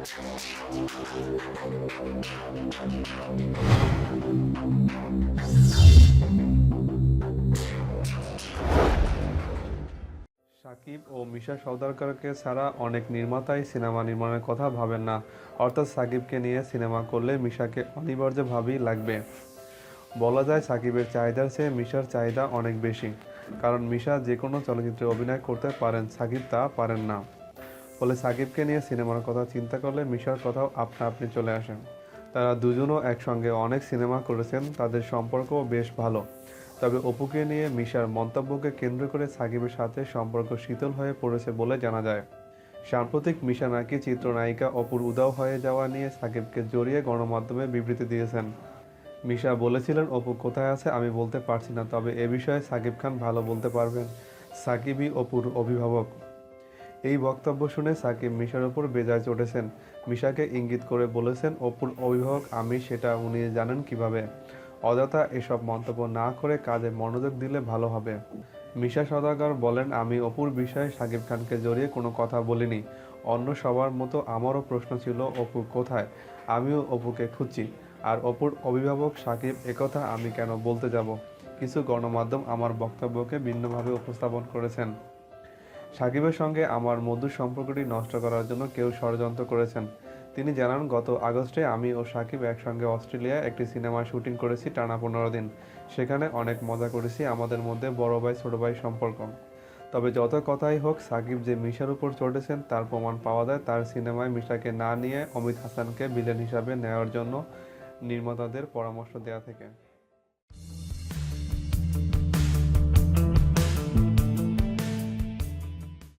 সাকিব ও মিশা সওদাগরকে ছাড়া অনেক নির্মাতাই সিনেমা নির্মাণের কথা ভাবেন না। অর্থাৎ সাকিবকে নিয়ে সিনেমা করলে মিশাকে অনিবার্যভাবেই লাগবে। বলা যায় সাকিবের চাহিদার চেয়ে মিশার চাহিদা অনেক বেশি। কারণ মিশা যে কোনো চলচ্চিত্রে অভিনয় করতে পারেন, সাকিব তা পারেন না। ফলে সাকিবকে নিয়ে সিনেমার কথা চিন্তা করলে মিশার কথাও আপনা আপনি চলে আসেন। তারা দুজনও একসঙ্গে অনেক সিনেমা করেছেন, তাদের সম্পর্কও বেশ ভালো। তবে অপুকে নিয়ে মিশার মন্তব্যকে কেন্দ্র করে সাকিবের সাথে সম্পর্ক শীতল হয়ে পড়েছে বলে জানা যায়। সাম্প্রতিক মিশা নাকি চিত্রনায়িকা অপুর উদাও হয়ে যাওয়া নিয়ে সাকিবকে জড়িয়ে গণমাধ্যমে বিবৃতি দিয়েছেন। মিশা বলেছিলেন, অপু, কোথায় আছে? আমি বলতে পারছি না, তবে এ বিষয়ে সাকিব খান ভালো বলতে পারবেন। সাকিবই অপুর অভিভাবক। এই বক্তব্য শুনে সাকিব মিশার উপর বেজায় চটেছেন মিশাকে ইঙ্গিত করে বলেছেন, অপুর অভিভাবক আমি, সেটা উনি জানেন কীভাবে? অযথা এসব মন্তব্য না করে কাজে মনোযোগ দিলে ভালো হবে। মিশা সদাগর বলেন, আমি অপুর বিষয়ে সাকিব খানকে জড়িয়ে কোনো কথা বলিনি। অন্য সবার মতো আমারও প্রশ্ন ছিল, অপু কোথায়? আমিও অপুকে খুঁজছি। আর অপুর অভিভাবক সাকিব একথা আমি কেন বলতে যাব? কিছু গণমাধ্যম আমার বক্তব্যকে ভিন্নভাবে উপস্থাপন করেছেন। সাকিবের সঙ্গে আমার মধুর সম্পর্কটি নষ্ট করার জন্য কেউ ষড়যন্ত্র করেছেন। তিনি জানান, গত আগস্টে আমি ও সাকিব একসঙ্গে অস্ট্রেলিয়ায় একটি সিনেমা শুটিং করেছি টানা পনেরো দিন। সেখানে অনেক মজা করেছি, আমাদের মধ্যে বড় ভাই, ছোট ভাই সম্পর্ক। তবে যত কথাই হোক, সাকিব যে মিশার উপর চটেছেন তার প্রমাণ পাওয়া যায় তার সিনেমায় মিশাকে না নিয়ে অমিত হাসানকে ভিলেন হিসাবে নেওয়ার জন্য নির্মাতাদের পরামর্শ দেওয়া থেকে।